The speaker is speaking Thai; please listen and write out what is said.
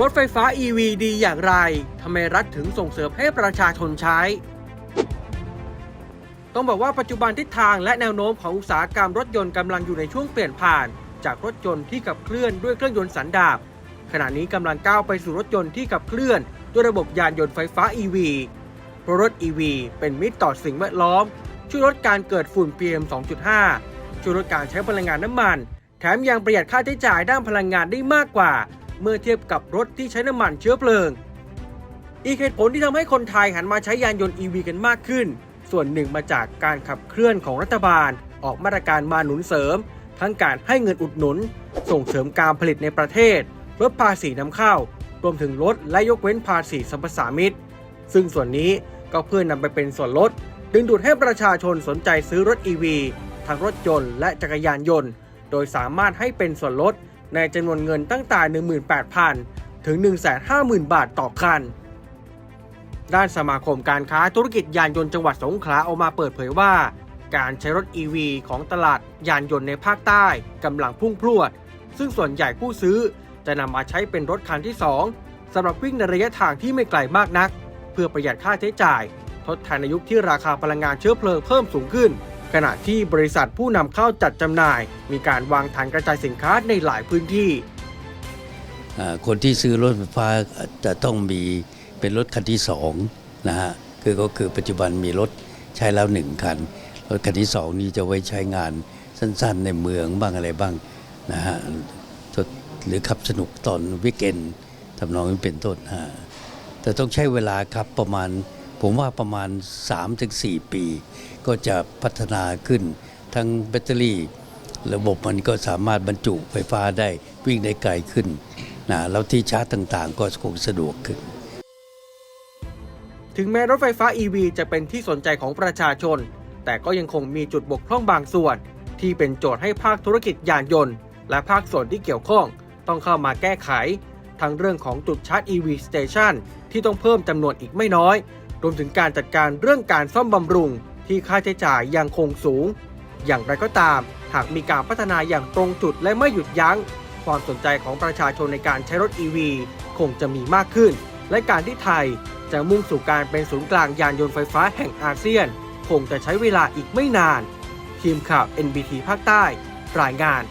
รถไฟฟ้า EV ดีอย่างไร ทำไมรัฐถึงส่งเสริมให้ประชาชนใช้ ต้องบอกว่าปัจจุบันทิศทางและแนวโน้มของอุตสาหกรรมรถยนต์กำลังอยู่ในช่วงเปลี่ยนผ่าน จากรถยนต์ที่ขับเคลื่อนด้วยเครื่องยนต์สันดาป ขณะนี้กำลังก้าวไปสู่รถยนต์ที่ขับเคลื่อนด้วยระบบยานยนต์ไฟฟ้า EV เพราะรถ EV เป็นมิตรต่อสิ่งแวดล้อม ช่วยลดการเกิดฝุ่น PM 2.5 ช่วยลดการใช้พลังงานน้ำมัน แถมยังประหยัดค่าใช้จ่ายด้านพลังงานได้มากกว่า เมื่อเทียบกับรถที่ใช้น้ำมันเชื้อเพลิง อีกเหตุผลที่ทำให้คนไทยหันมาใช้ยานยนต์ EV กันมากขึ้น ส่วนหนึ่งมาจากการขับเคลื่อนของรัฐบาล ออกมาตรการมาหนุนเสริม ทั้งการให้เงินอุดหนุน ส่งเสริมการผลิตในประเทศลดภาษีนำเข้า รวมถึงลดและยกเว้นภาษีสัมปสามิตร ซึ่งส่วนนี้ก็เพื่อนำไปเป็นส่วนลด ดึงดูดให้ประชาชนสนใจซื้อรถ EV ทั้งรถยนต์และจักรยานยนต์ โดยสามารถให้เป็นส่วนลด ในจำนวนเงินตั้งแต่ 18,000 ถึง 150,000 บาทต่อคัน ด้านสมาคมการค้าธุรกิจยานยนต์จังหวัดสงขลาออกมาเปิดเผยว่า การใช้รถ EV ของตลาดยานยนต์ในภาคใต้กำลังพุ่งพรวด ซึ่งส่วนใหญ่ผู้ซื้อจะนำมาใช้เป็นรถคันที่ 2สำหรับวิ่งในระยะทางที่ไม่ไกลมากนัก เพื่อประหยัดค่าใช้จ่าย ทดแทนในยุคที่ราคาพลังงานเชื้อเพลิงเพิ่มสูงขึ้น ขณะที่บริษัทผู้นำเข้าจัดจำหน่าย มีการวางฐานกระจายสินค้าในหลายพื้นที่ คนที่ซื้อรถไฟฟ้าจะต้องมีเป็นรถคันที่สองนะฮะคือก็คือปัจจุบันมีรถใช้แล้วหนึ่งคัน รถคันที่สองนี้จะไว้ใช้งานสั้นๆ ในเมืองบ้างอะไรบ้างนะฮะหรือขับสนุกตอนวิกเอนทำนองนี้เป็นต้นฮะแต่ต้องใช้เวลาครับประมาณ ผมว่าประมาณ 3-4 ปี ก็จะพัฒนาขึ้น ทั้งแบตเตอรี่ ระบบมันก็สามารถบรรจุไฟฟ้าได้วิ่งได้ไกลขึ้นนะแล้วที่ชาร์จต่างๆ ก็คงสะดวกขึ้น ถึงแม้รถไฟฟ้า EV จะเป็นที่สนใจของประชาชน แต่ก็ยังคงมีจุดบกพร่องบางส่วน ที่เป็นโจทย์ให้ภาคธุรกิจยานยนต์ และภาคส่วนที่เกี่ยวข้องต้องเข้ามาแก้ไข ทั้งเรื่องของจุดชาร์จ EV Station ที่ต้องเพิ่มจำนวนอีกไม่น้อย รวมถึงการจัดการเรื่องการซ่อมบำรุง ที่ค่าใช้จ่ายยังคงสูง อย่างไรก็ตาม หากมีการพัฒนาอย่างตรงจุดและไม่หยุดยัง้ง ความสนใจของประชาชนในการใช้รถ EV คงจะมีมากขึ้น และการที่ไทยจะมุ่งสู่การเป็นศูนย์กลางยานยนต์ไฟฟ้าแห่งอาเซียน คงจะใช้เวลาอีกไม่นาน ทีมข่าว NBT ภาคใต้ รายงาน